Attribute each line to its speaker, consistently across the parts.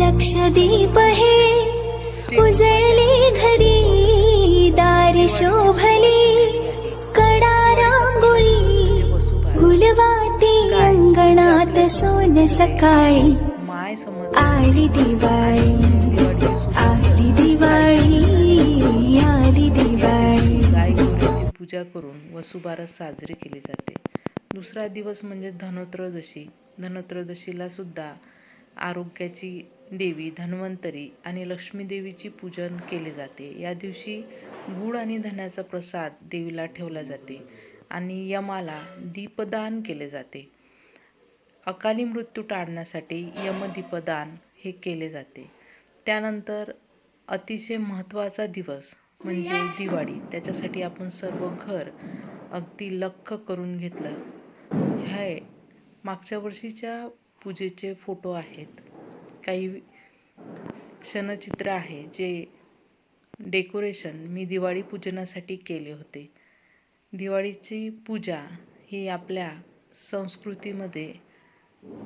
Speaker 1: लक्षदीप हे. उजळले घरी दारी शोभली. कडा रांगोळी
Speaker 2: वसुबारस
Speaker 1: गुलवाती अंगणात सोन सकाळी.
Speaker 2: माय
Speaker 1: आली दिवाळी आली दिवाळी आली दिवाळी.
Speaker 2: गाय गौरीची पूजा करून वसुबारस साजरी केली जाते. दुसरा दिवस म्हणजे धनोत्रयोदशी. धनोत्रयोदशीला सुद्धा आरोग्याची देवी धन्वंतरी आणि लक्ष्मीदेवीची पूजन केले जाते. या दिवशी गुळ आणि धन्याचा प्रसाद देवीला ठेवला जाते आणि यमाला दीपदान केले जाते. अकाली मृत्यू टाळण्यासाठी यमदीपदान हे केले जाते. त्यानंतर अतिशय महत्त्वाचा दिवस म्हणजे दिवाळी. त्याच्यासाठी आपण सर्व घर अगदी लख्ख करून घेतलं. हे मागच्या वर्षीच्या पूजेचे फोटो आहेत. काही क्षणचित्र आहे जे डेकोरेशन मी दिवाळी पूजनासाठी केले होते. दिवाळीची पूजा ही आपल्या संस्कृतीमध्ये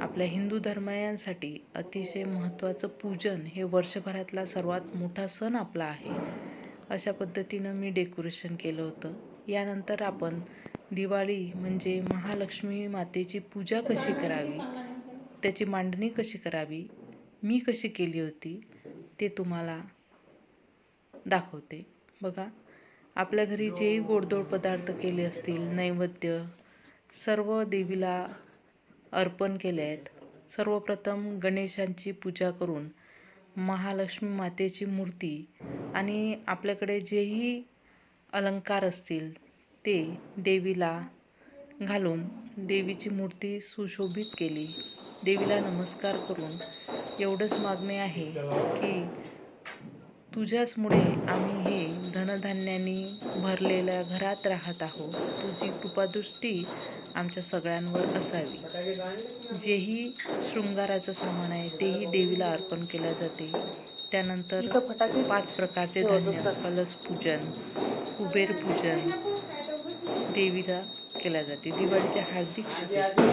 Speaker 2: आपल्या हिंदू धर्मायांसाठी अतिशय महत्त्वाचं पूजन हे वर्षभरातला सर्वात मोठा सण आपला आहे. अशा पद्धतीनं मी डेकोरेशन केलं होतं. यानंतर आपण दिवाळी म्हणजे महालक्ष्मी मातेची पूजा कशी करावी त्याची मांडणी कशी करावी मी कशी केली होती ते तुम्हाला दाखवते. बघा आपल्या घरी जेही गोडधोड पदार्थ केले असतील नैवेद्य सर्व देवीला अर्पण केले आहेत. सर्वप्रथम गणेशांची पूजा करून महालक्ष्मी मातेची मूर्ती आणि आपल्याकडे जेही अलंकार असतील ते देवीला घालून देवीची मूर्ती सुशोभित केली. देवीला नमस्कार करून एवढंच मागणे आहे की तुझ्याचमुळे आम्ही हे धनधान्याने भरलेल्या घरात राहत आहोत. तुझी कृपादृष्टी आमच्या सगळ्यांवर असावी. जेही शृंगाराचं सामान आहे तेही देवीला अर्पण केले जाते. त्यानंतर पाच प्रकारचे धान्य कलश पूजन कुबेर पूजन देवीला केल्या जाते. दिवाळीच्या हार्दिक शुभेच्छा.